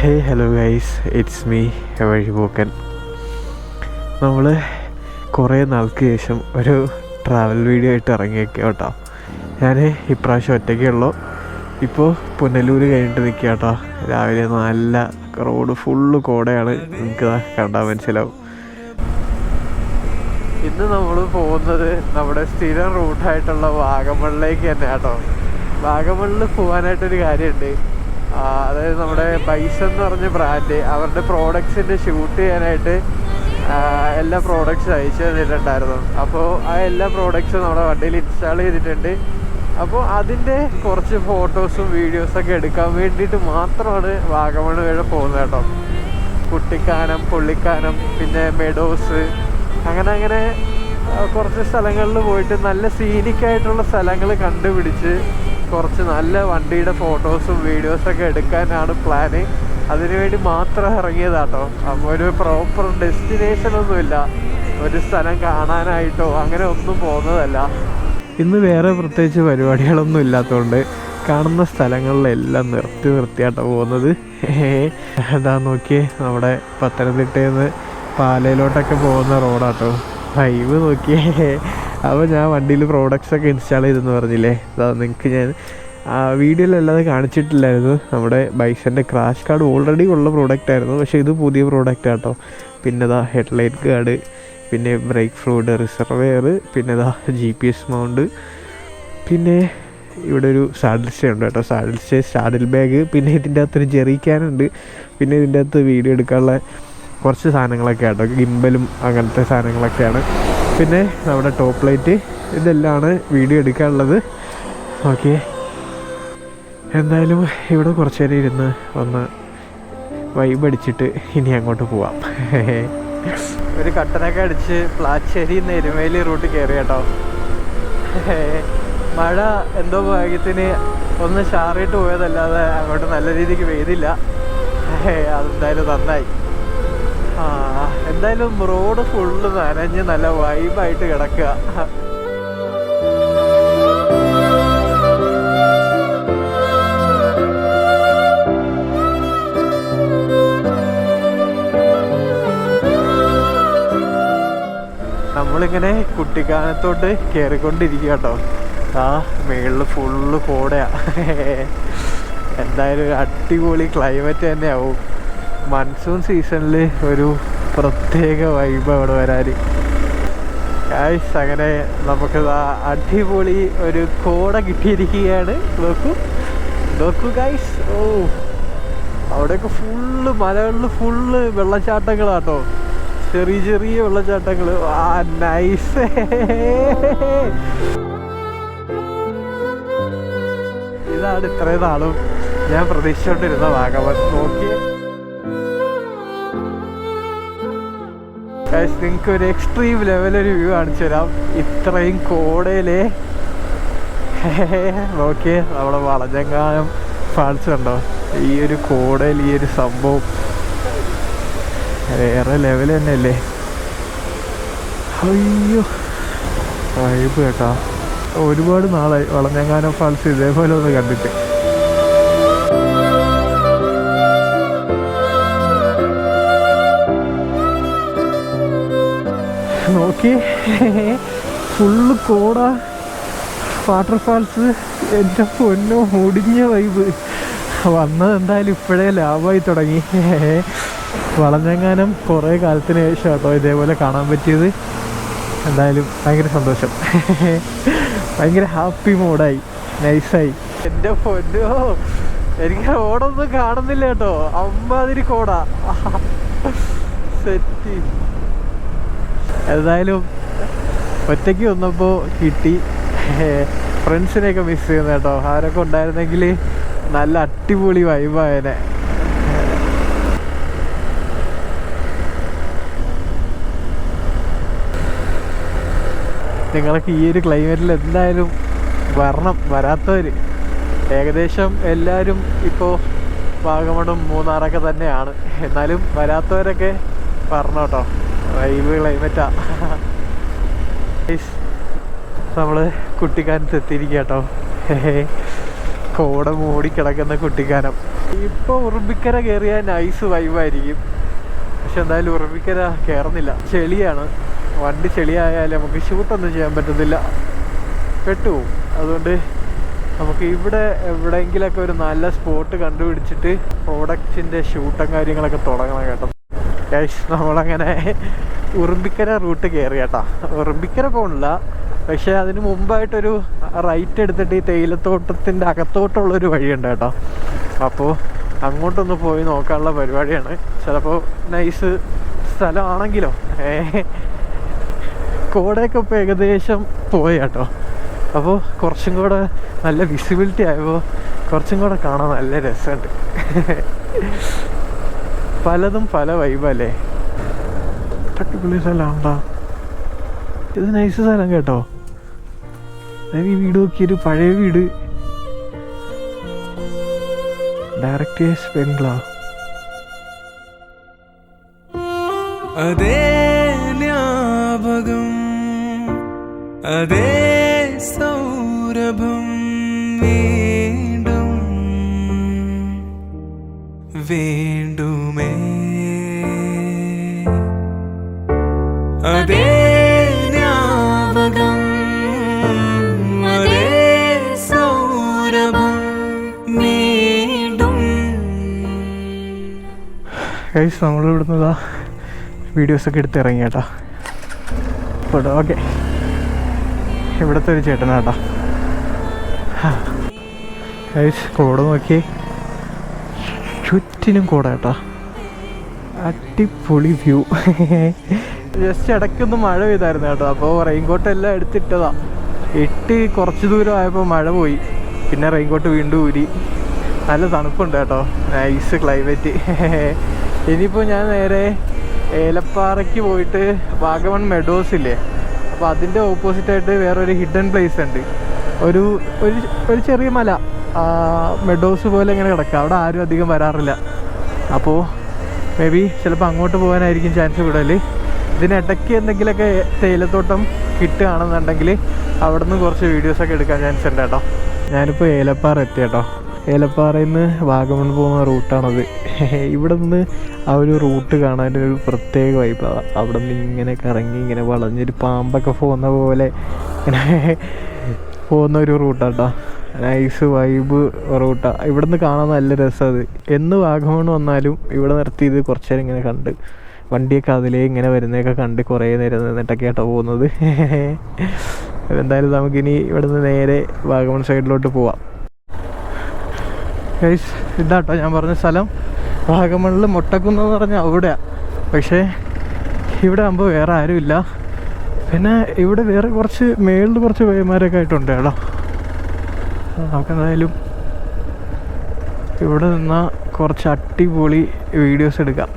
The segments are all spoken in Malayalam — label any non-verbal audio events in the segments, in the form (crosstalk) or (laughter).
Hey hello guys it's me വഴിപോക്കൻ നമ്മൾ കുറേ നാൾക്ക് ശേഷം ഒരു ട്രാവൽ വീഡിയോ ആയിട്ട് ഇറങ്ങിയൊക്കെ കേട്ടോ. ഞാൻ ഇപ്രാവശ്യം ഒറ്റയ്ക്കുള്ളൂ ഇപ്പോൾ പുനലൂർ കഴിഞ്ഞിട്ട് നിൽക്കുക കേട്ടോ. രാവിലെ നല്ല റോഡ് ഫുള്ള് കോടയാണ്. നിങ്ങൾക്ക് കണ്ടാൽ മനസ്സിലാവും. ഇന്ന് നമ്മൾ പോകുന്നത് നമ്മുടെ സ്ഥിരം റൂട്ടായിട്ടുള്ള വാഗമണിലേക്ക് തന്നെ കേട്ടോ. വാഗമണിൽ പോകാനായിട്ടൊരു കാര്യമുണ്ട് അതായത് നമ്മുടെ ബൈസ് എന്ന് പറഞ്ഞ ബ്രാൻഡ് അവരുടെ പ്രോഡക്ട്സിന്റെ ഷൂട്ട് ചെയ്യാനായിട്ട് എല്ലാ പ്രോഡക്ട്സും അയച്ചു തന്നിട്ടുണ്ടായിരുന്നു. അപ്പോൾ ആ എല്ലാ പ്രോഡക്ട്സും നമ്മുടെ വണ്ടിയിൽ ഇൻസ്റ്റാൾ ചെയ്തിട്ടുണ്ട്. അപ്പോൾ അതിന്റെ കുറച്ച് ഫോട്ടോസും വീഡിയോസൊക്കെ എടുക്കാൻ വേണ്ടിയിട്ട് മാത്രമാണ് വാഗമൺ വഴി പോകുന്നത് കേട്ടോ. കുട്ടിക്കാനം പുള്ളിക്കാനം പിന്നെ മെഡോസ് അങ്ങനെ അങ്ങനെ കുറച്ച് സ്ഥലങ്ങളിൽ പോയിട്ട് നല്ല സീനിക്കായിട്ടുള്ള സ്ഥലങ്ങൾ കണ്ടുപിടിച്ച് കുറച്ച് നല്ല വണ്ടിയുടെ ഫോട്ടോസും വീഡിയോസൊക്കെ എടുക്കാനാണ് പ്ലാന് അതിനുവേണ്ടി മാത്രം ഇറങ്ങിയതാട്ടോ. അപ്പോൾ ഒരു പ്രോപ്പർ ഡെസ്റ്റിനേഷൻ ഒന്നുമില്ല. ഒരു സ്ഥലം കാണാനായിട്ടോ അങ്ങനെ ഒന്നും പോകുന്നതല്ല. ഇന്ന് വേറെ പ്രത്യേകിച്ച് പരിപാടികളൊന്നും ഇല്ലാത്തതുകൊണ്ട് കാണുന്ന സ്ഥലങ്ങളിലെല്ലാം നിർത്തി നിർത്തിയാട്ടോ പോകുന്നത്. (laughs) എന്താ നോക്കിയേ നമ്മുടെ പത്തനംതിട്ടയിൽ നിന്ന് പാലയിലോട്ടൊക്കെ പോകുന്ന റോഡാട്ടോ വൈവ് നോക്കിയേ. അപ്പോൾ ഞാൻ വണ്ടിയിൽ പ്രോഡക്റ്റ്സ് ഒക്കെ ഇൻസ്റ്റാൾ ചെയ്തെന്ന് പറഞ്ഞില്ലേ? അതാ നിങ്ങൾക്ക് ഞാൻ ആ വീഡിയോയിലല്ലാതെ കാണിച്ചിട്ടില്ലായിരുന്നു. നമ്മുടെ ബൈസന്റെ ക്രാഷ് കാർഡ് ഓൾറെഡി ഉള്ള പ്രോഡക്റ്റ് ആയിരുന്നു. പക്ഷേ ഇത് പുതിയ പ്രോഡക്റ്റ് ആട്ടോ. പിന്നെ ഇതാ ഹെഡ്ലൈറ്റ് ഗാർഡ് പിന്നെ ബ്രേക്ക് ഫ്ലൂയിഡ് റിസർവെയർ പിന്നെ ഇതാ ജി പി എസ് മൗണ്ട് പിന്നെ ഇവിടെ ഒരു സാഡിൽ സ്റ്റേ ഉണ്ട് കേട്ടോ. സാഡിൽ സ്റ്റേ സാഡിൽ ബാഗ് പിന്നെ ഇതിന്റെ അകത്തൊരു ജെറി ജെറിക്കാനുണ്ട് പിന്നെ ഇതിന്റെ അകത്ത് വീഡിയോ എടുക്കാനുള്ള കുറച്ച് സാധനങ്ങളൊക്കെ ആട്ടോ. ഗിംബലും അങ്ങനത്തെ സാധനങ്ങളൊക്കെയാണ്. പിന്നെ നമ്മുടെ ടോപ്പ് ലൈറ്റ് ഇതെല്ലാമാണ് വീഡിയോ എടുക്കാനുള്ളത്. ഓക്കെ എന്തായാലും ഇവിടെ കുറച്ച് നേരം ഇരുന്ന് ഒന്ന് വൈബ് അടിച്ചിട്ട് ഇനി അങ്ങോട്ട് പോവാം. (laughs) ഒരു കട്ടനൊക്കെ അടിച്ച് പ്ലാച്ചേരി എരുമേലി റൂട്ട് കയറി കേട്ടോ. (laughs) മഴ എന്തോ ഭാഗ്യത്തിന് ഒന്ന് ഷാറിയിട്ട് പോയതല്ലാതെ അങ്ങോട്ട് നല്ല രീതിക്ക് പെയ്തില്ല. (laughs) അതെന്തായാലും നന്നായി. എന്തായാലും റോഡ് ഫുള്ള് നനഞ്ഞ് നല്ല വൈബായിട്ട് കിടക്കുക. നമ്മളിങ്ങനെ കുട്ടിക്കാനത്തോട്ട് കയറിക്കൊണ്ടിരിക്കുക കേട്ടോ. ആ മേളിൽ ഫുള്ള് കോടയാ. (laughs) എന്തായാലും ഒരു അടിപൊളി ക്ലൈമറ്റ് തന്നെയാവും. മൺസൂൺ സീസണിൽ ഒരു പ്രത്യേക വൈബ് അവിടെ വരാൻ ഗായ്സ് അങ്ങനെ നമുക്ക് അടിപൊളി ഒരു കോട കിട്ടിയിരിക്കുകയാണ്. നോക്കൂ നോക്കൂ ഗായ്സ് ഓ അവിടെയൊക്കെ ഫുള്ള് മലകളിൽ ഫുള്ള് വെള്ളച്ചാട്ടങ്ങളാട്ടോ. ചെറിയ ചെറിയ വെള്ളച്ചാട്ടങ്ങൾ ആ നൈസ് ഇതാണ് ഇത്രയും നാളും ഞാൻ പ്രതീക്ഷിച്ചുകൊണ്ടിരുന്ന വാഗമൺ. നോക്കി നിങ്ങൾക്ക് ഒരു എക്സ്ട്രീം ലെവൽ ഒരു വ്യൂ കാണിച്ചു തരാം. ഇത്രയും കോടയിലെ. (laughs) നോക്കിയേ നമ്മുടെ വളഞ്ഞങ്ങാനം ഫാൾസ് ഉണ്ടോ ഈ ഒരു കോടയിൽ ഈ ഒരു സംഭവം. വേറെ ലെവൽ തന്നെയല്ലേ? അയ്യോ വൈബ് കേട്ടോ. ഒരുപാട് നാളായി വളഞ്ഞങ്ങാനം ഫാൾസ് ഇതേപോലെ ഒന്ന് കണ്ടിട്ട്. നോക്കി. ഫുള്ള് കോട വാട്ടർഫാൾസ് എന്റെ പൊന്നോ മുടിഞ്ഞ വൈബ് വന്നത് എന്തായാലും ഇപ്പോഴേ ലാഭമായി തുടങ്ങി. വളഞ്ഞെങ്ങാനും കുറേ കാലത്തിന് ശേഷം കേട്ടോ ഇതേപോലെ കാണാൻ പറ്റിയത്. എന്തായാലും ഭയങ്കര സന്തോഷം. ഭയങ്കര ഹാപ്പി മൂഡായി നൈസായി എന്റെ പൊന്നോ എനിക്ക് ഓടൊന്നും കാണുന്നില്ല കേട്ടോ. അമ്മാതിരി കോടാ. സെറ്റ് എന്തായാലും ഒറ്റയ്ക്ക് വന്നപ്പോൾ കിട്ടി. ഫ്രണ്ട്സിനെയൊക്കെ മിസ് ചെയ്യുന്നു കേട്ടോ. അവരൊക്കെ ഉണ്ടായിരുന്നെങ്കിൽ നല്ല അടിപൊളി വൈബായനെ നിങ്ങളൊക്കെ ഈ ഒരു ക്ലൈമറ്റിൽ എന്തായാലും വരണം വരാത്തവർ ഏകദേശം എല്ലാവരും ഇപ്പോൾ വാഗമണും മൂന്നാറൊക്കെ തന്നെയാണ്. എന്നാലും വരാത്തവരൊക്കെ പറഞ്ഞു കേട്ടോ. വൈബ് ക്ലൈമറ്റാ നമ്മൾ കുട്ടിക്കാനത്ത് എത്തിയിരിക്കുക കേട്ടോ കോട മൂടി കിടക്കുന്ന കുട്ടിക്കാനം. ഇപ്പോൾ ഉറുമ്പിക്കര കയറിയാൽ നൈസ് വൈബായിരിക്കും പക്ഷെ എന്തായാലും ഉറുമ്പിക്കര കയറുന്നില്ല ചെളിയാണ്. വണ്ടി ചെളിയായാലും നമുക്ക് ഷൂട്ടൊന്നും ചെയ്യാൻ പറ്റത്തില്ല. പെട്ടുപോകും അതുകൊണ്ട് നമുക്ക് ഇവിടെ എവിടെയെങ്കിലൊക്കെ ഒരു നല്ല സ്പോട്ട് കണ്ടുപിടിച്ചിട്ട് പ്രോഡക്റ്റിന്റെ ഷൂട്ടും കാര്യങ്ങളൊക്കെ തുടങ്ങണം കേട്ടോ. ഗൈസ് നമ്മളങ്ങനെ ഉറുമ്പിക്കര റൂട്ട് കയറി കേട്ടോ. ഉറുമ്പിക്കര പോകണില്ല പക്ഷെ അതിന് മുമ്പായിട്ടൊരു റൈറ്റ് എടുത്തിട്ട് ഈ തേയിലത്തോട്ടത്തിന്റെ അകത്തോട്ടുള്ളൊരു വഴിയുണ്ട് കേട്ടോ. അപ്പോൾ അങ്ങോട്ടൊന്ന് പോയി നോക്കാനുള്ള പരിപാടിയാണ്. ചിലപ്പോൾ നൈസ് സ്ഥലമാണെങ്കിലോ. കോടയൊക്കെ ഇപ്പോൾ ഏകദേശം പോയി കേട്ടോ. അപ്പോൾ കുറച്ചും കൂടെ നല്ല വിസിബിലിറ്റി ആയപ്പോൾ കുറച്ചും കൂടെ കാണാൻ നല്ല രസമുണ്ട്. പലതും പല വൈബല്ലേ? അടിപൊളി സ്ഥലമാണ്ടാ ഇത് നൈസ് സ്ഥലം കേട്ടോ. ഈ വീട് നോക്കിയൊരു പഴയ വീട്. ഡയറക്ടേഴ്സ് ബംഗ്ലാ അതേ ജ്ഞാപകം അതേ സൗരഭം വീണ്ടും വേണ്ടുമേ ഗൈസ് നമ്മൾ ഇവിടുന്ന് ഇതാ വീഡിയോസൊക്കെ എടുത്ത് ഇറങ്ങി കേട്ടോ. ഓക്കെ ഇവിടുത്തെ ഒരു ചേട്ടനാട്ടോ ഗൈസ് കോട നോക്കി. ചുറ്റിനും കോട കേട്ടോ. അടിപൊളി വ്യൂ ജസ്റ്റ് ഇടയ്ക്കൊന്ന് മഴ പെയ്തായിരുന്നു കേട്ടോ. അപ്പോൾ റെയിൻകോട്ട് എല്ലാം എടുത്തിട്ടതാ. ഇട്ട് കുറച്ച് ദൂരം ആയപ്പോൾ മഴ പോയി. പിന്നെ റെയിൻകോട്ട് വീണ്ടും ഊരി. നല്ല തണുപ്പുണ്ട് കേട്ടോ. നൈസ് ക്ലൈമറ്റ് ഇനിയിപ്പോൾ ഞാൻ നേരെ ഏലപ്പാറയ്ക്ക് പോയിട്ട് വാഗമൺ മെഡോസ് ഇല്ലേ? അപ്പോൾ അതിന്റെ ഓപ്പോസിറ്റായിട്ട് വേറൊരു ഹിഡൻ പ്ലേസ് ഉണ്ട്. ഒരു ഒരു ഒരു ചെറിയ മല. മെഡോസ് പോലെ ഇങ്ങനെ കിടക്കുക അവിടെ ആരും അധികം വരാറില്ല. അപ്പോൾ മേ ബി ചിലപ്പോൾ അങ്ങോട്ട് പോകാനായിരിക്കും ചാൻസ് കൂടുതൽ ഇതിനിടയ്ക്ക് എന്തെങ്കിലുമൊക്കെ തേയിലത്തോട്ടം കിട്ടുകയാണെന്നുണ്ടെങ്കിൽ അവിടെ നിന്ന് കുറച്ച് വീഡിയോസൊക്കെ എടുക്കാൻ ചാൻസ് ഉണ്ട് കേട്ടോ. ഞാനിപ്പോൾ ഏലപ്പാറ എത്തി കേട്ടോ. ഏലപ്പാറയിൽ നിന്ന് വാഗമൺ പോകുന്ന റൂട്ടാണത്. (laughs) ഇവിടെ നിന്ന് ആ ഒരു റൂട്ട് കാണാന്റെ ഒരു പ്രത്യേക വൈബാണ് അവിടെ നിന്ന് ഇങ്ങനെ കറങ്ങി ഇങ്ങനെ വളഞ്ഞൊരു പാമ്പൊക്കെ പോകുന്ന പോലെ ഇങ്ങനെ (laughs) പോകുന്ന ഒരു റൂട്ടാട്ടോ. നൈസ് വൈബ് റൂട്ടാണ് ഇവിടെ നിന്ന് കാണാൻ നല്ല രസം അത് എന്ന് വാഗമൺ വന്നാലും ഇവിടെ നിർത്തി ഇത് കുറച്ച് നേരം ഇങ്ങനെ കണ്ട്. വണ്ടിയൊക്കെ അതിലേ ഇങ്ങനെ വരുന്നതൊക്കെ കണ്ട് കുറേ നേരം നിന്നിട്ടൊക്കെ ആട്ടോ പോകുന്നത്. (laughs) എന്തായാലും നമുക്കിനി ഇവിടെ നിന്ന് നേരെ വാഗമൺ സൈഡിലോട്ട് പോവാം. ഗൈസ് ഇതാട്ടോ ഞാൻ പറഞ്ഞ സ്ഥലം. വാഗമണിൽ മുട്ടക്കുന്ന് എന്ന് പറഞ്ഞാൽ അവിടെയാണ് പക്ഷേ ഇവിടെ ആകുമ്പോൾ വേറെ ആരുമില്ല പിന്നെ ഇവിടെ വേറെ കുറച്ച് മേളിൽ കുറച്ച് പയ്യന്മാരൊക്കെ ആയിട്ടുണ്ട് കേട്ടോ. നമുക്കെന്തായാലും ഇവിടെ നിന്നാൽ കുറച്ച് അടിപൊളി വീഡിയോസ് എടുക്കാം.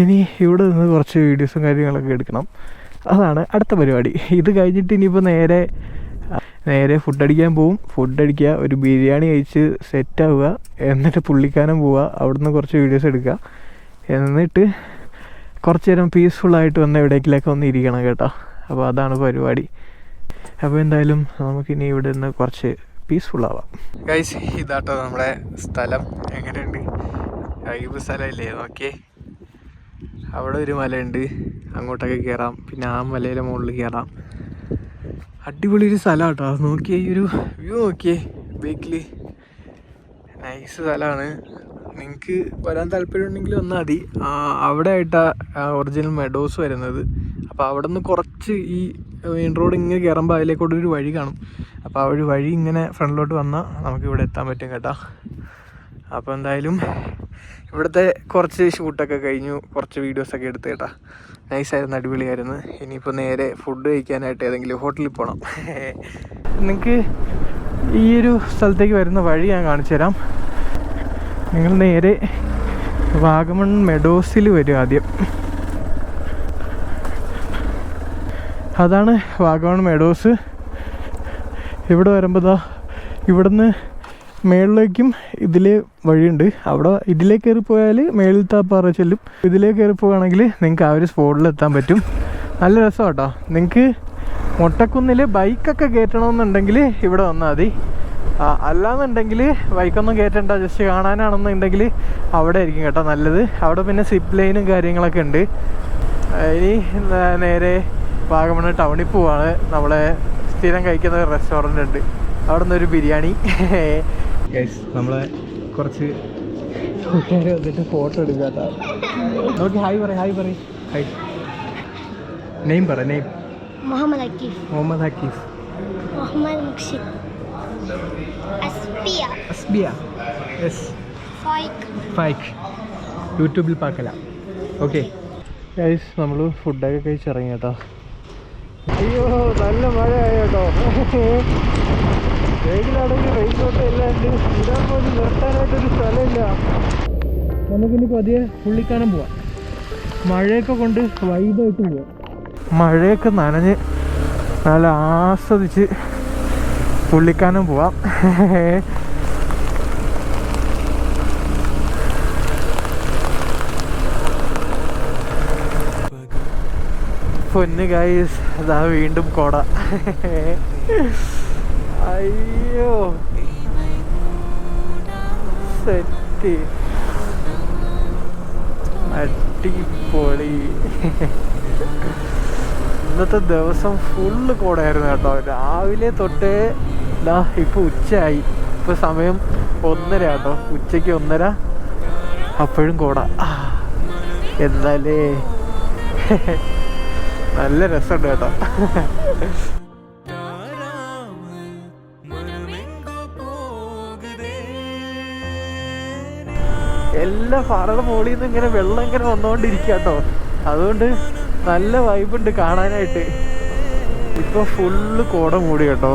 ഇനി ഇവിടെ നിന്ന് കുറച്ച് വീഡിയോസും കാര്യങ്ങളൊക്കെ എടുക്കണം. അതാണ് അടുത്ത പരിപാടി. ഇത് കഴിഞ്ഞിട്ട് ഇനിയിപ്പോൾ നേരെ നേരെ ഫുഡ് അടിക്കാൻ പോവും. ഫുഡ് അടിക്കുക ഒരു ബിരിയാണി കഴിച്ച് സെറ്റ് ആവുക എന്നിട്ട് പുള്ളിക്കാനം പോവുക അവിടുന്ന് കുറച്ച് വീഡിയോസ് എടുക്കുക. എന്നിട്ട് കുറച്ച് നേരം പീസ്ഫുള്ളായിട്ട് വന്ന് എവിടേക്കിലൊക്കെ ഒന്ന് ഇരിക്കണം കേട്ടോ. അപ്പോൾ അതാണ് പരിപാടി. അപ്പോൾ എന്തായാലും നമുക്കിനി ഇവിടെ നിന്ന് കുറച്ച് പീസ്ഫുൾ ആവാം. ഗൈസ് ഇതാട്ടോ നമ്മുടെ സ്ഥലം. എങ്ങനെയുണ്ട്? അയ്യപ്പ സ്ഥലമല്ലേ? നോക്കിയേ. അവിടെ ഒരു മലയുണ്ട്. അങ്ങോട്ടൊക്കെ കയറാം പിന്നെ ആ മലയിലെ മുകളിൽ കയറാം അടിപൊളി ഒരു സ്ഥലം കേട്ടോ നോക്കിയേ ഈ ഒരു വ്യൂ നോക്കിയേ ബേക്കിൽ നൈസ് സ്ഥലമാണ്. നിങ്ങൾക്ക് വരാൻ താല്പര്യമുണ്ടെങ്കിൽ വന്നാൽ മതി. അവിടെ ആയിട്ടാണ് ഒറിജിനൽ മെഡോസ് വരുന്നത്. അപ്പോൾ അവിടെ നിന്ന് കുറച്ച് ഈ മെയിൻ റോഡ് ഇങ്ങനെ കയറുമ്പോൾ അതിലേക്കൂടെ ഒരു വഴി കാണും. അപ്പോൾ ആ ഒരു വഴി ഇങ്ങനെ ഫ്രണ്ടിലോട്ട് വന്നാൽ നമുക്ക് ഇവിടെ എത്താൻ പറ്റും കേട്ടോ. അപ്പോൾ എന്തായാലും ഇവിടുത്തെ കുറച്ച് ഷൂട്ടൊക്കെ കഴിഞ്ഞു. കുറച്ച് വീഡിയോസൊക്കെ എടുത്ത് കേട്ടാ. നൈസായിരുന്നു അടിപൊളിയായിരുന്നു. ഇനിയിപ്പോൾ നേരെ ഫുഡ് കഴിക്കാനായിട്ട് ഏതെങ്കിലും ഹോട്ടലിൽ പോകണം (laughs) നിങ്ങൾക്ക് ഈ ഒരു സ്ഥലത്തേക്ക് വരുന്ന വഴി ഞാൻ കാണിച്ചു തരാം. നിങ്ങൾ നേരെ വാഗമൺ മെഡോസിൽ വരും ആദ്യം. അതാണ് വാഗമൺ മെഡോസ് ഇവിടെ വരുമ്പോൾ ഇവിടുന്ന് മേളിലേക്കും ഇതിലെ വഴിയുണ്ട്. അവിടെ ഇതിലേ കയറി പോയാൽ മേളിലത്തെ ആ പാറ ചെല്ലും. ഇതിലേ കയറി പോവുകയാണെങ്കിൽ നിങ്ങൾക്ക് ആ ഒരു സ്പോട്ടിൽ എത്താൻ പറ്റും. നല്ല രസം കേട്ടോ നിങ്ങൾക്ക് മുട്ടക്കുന്നിൽ ബൈക്കൊക്കെ കയറ്റണമെന്നുണ്ടെങ്കിൽ ഇവിടെ വന്നാൽ മതി. അല്ലാന്നുണ്ടെങ്കിൽ ബൈക്കൊന്നും കയറ്റണ്ട. ജസ്റ്റ് കാണാനാണെന്നുണ്ടെങ്കിൽ അവിടെ ആയിരിക്കും കേട്ടോ നല്ലത്. അവിടെ പിന്നെ സിപ്പ് ലൈനും കാര്യങ്ങളൊക്കെ ഉണ്ട്. ഇനി നേരെ വാഗമണ് ടൗണിൽ പോവാണ്. നമ്മളെ സ്ഥിരം കഴിക്കുന്ന ഒരു റെസ്റ്റോറന്റ് ഉണ്ട്. അവിടെ നിന്നൊരു ഒരു (laughs) നമ്മളെ കുറച്ച് കൂട്ടുകാർ വന്നിട്ട് ഫോട്ടോ എടുക്കാത്ത ഓക്കെ ഹായ് പറയും ഹായ് പറയും. ഹായ്. നെയിം പറ നെയിം മുഹമ്മദ് അക്കീഫ് മുഹമ്മദ് അക്കീഫ് മുഹമ്മദ് യെസ് യൂട്യൂബിൽ പാക്കല. ഓക്കെ ഗൈസ് നമ്മൾ ഫുഡൊക്കെ കഴിച്ചിറങ്ങി കേട്ടോ. അയ്യോ നല്ല മഴ ആയി കേട്ടോ. വേഗിലാണെങ്കിൽ റെയിൻകോട്ട് എല്ലാം ഉണ്ട്. ഇടാൻ പോലും നിർത്താനായിട്ടൊരു സ്ഥലമില്ല. നമുക്കിനി പതിയെ പുള്ളിക്കാനം പോവാം. മഴയൊക്കെ കൊണ്ട് വൈബായിട്ട് പോവാം. മഴയൊക്കെ നനഞ്ഞ് നല്ല ആസ്വദിച്ച് പുള്ളിക്കാനം പോവാം. പൊന്ന് ഗായ്സ് അതാ വീണ്ടും കോട. അയ്യോ. സെറ്റ്. അടിപൊളി. ഇന്നത്തെ ദിവസം ഫുള്ള് കൂടായിരുന്നു കേട്ടോ. രാവിലെ തൊട്ടേ ഇതാ ഇപ്പൊ ഉച്ചയായി. ഇപ്പൊ സമയം ഒന്നര കേട്ടോ. ഉച്ചയ്ക്ക് ഒന്നര അപ്പോഴും കോട. എന്നാലേ നല്ല രസമുണ്ട് കേട്ടോ. എല്ലാ പാറയുടെ മുകളിൽ നിന്ന് ഇങ്ങനെ വെള്ളം ഇങ്ങനെ വന്നുകൊണ്ടിരിക്കുക കേട്ടോ അതുകൊണ്ട് നല്ല വൈബുണ്ട് കാണാനായിട്ട്. ഇപ്പൊ ഫുള്ള് കോട മൂടി കേട്ടോ.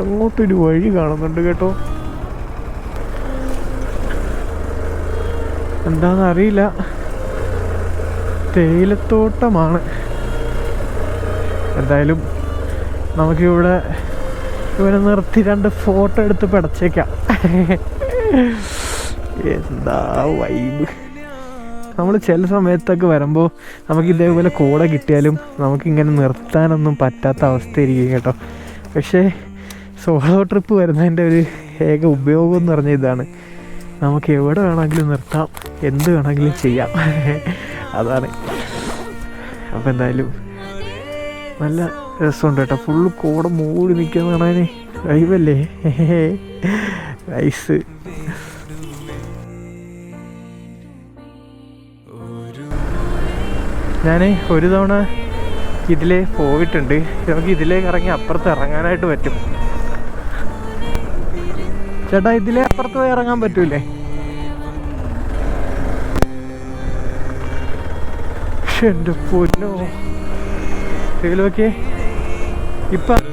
അങ്ങോട്ടൊരു വഴി കാണുന്നുണ്ട് കേട്ടോ. എന്താണെന്ന് അറിയില്ല. തേയിലത്തോട്ടമാണ്. എന്തായാലും നമുക്കിവിടെ ഇവനെ നിർത്തി രണ്ട് ഫോട്ടോ എടുത്ത് പിടച്ചേക്കാം. എന്താ വൈബ് നമ്മൾ ചില സമയത്തൊക്കെ വരുമ്പോൾ നമുക്ക് ഇതേപോലെ കൂടെ കിട്ടിയാലും നമുക്കിങ്ങനെ നിർത്താനൊന്നും പറ്റാത്ത അവസ്ഥയായിരിക്കും കേട്ടോ. പക്ഷേ സോളോ ട്രിപ്പ് വരുന്നതിന്റെ ഒരു ഏക ഉപയോഗം എന്ന് പറഞ്ഞ ഇതാണ്. നമുക്ക് എവിടെ വേണമെങ്കിലും നിർത്താം എന്ത് വേണമെങ്കിലും ചെയ്യാം. അതാണ്. അപ്പോൾ എന്തായാലും നല്ല രസമുണ്ട് കേട്ടോ. ഫുള്ള് കോട മൂടി നിൽക്കുന്ന കാണാൻ ലൈവല്ലേ നൈസ് ഞാൻ ഒരു തവണ ഇതിലേ പോയിട്ടുണ്ട്. നമുക്ക് ഇതിലേക്ക് ഇറങ്ങി അപ്പുറത്ത് ഇറങ്ങാനായിട്ട് പറ്റും. ചേട്ടാ ഇതിലേ അപ്പുറത്ത് പോയി ഇറങ്ങാൻ പറ്റൂലേ? എന്റെ പൊന്നോ. ഇതിലൊക്കെ 입학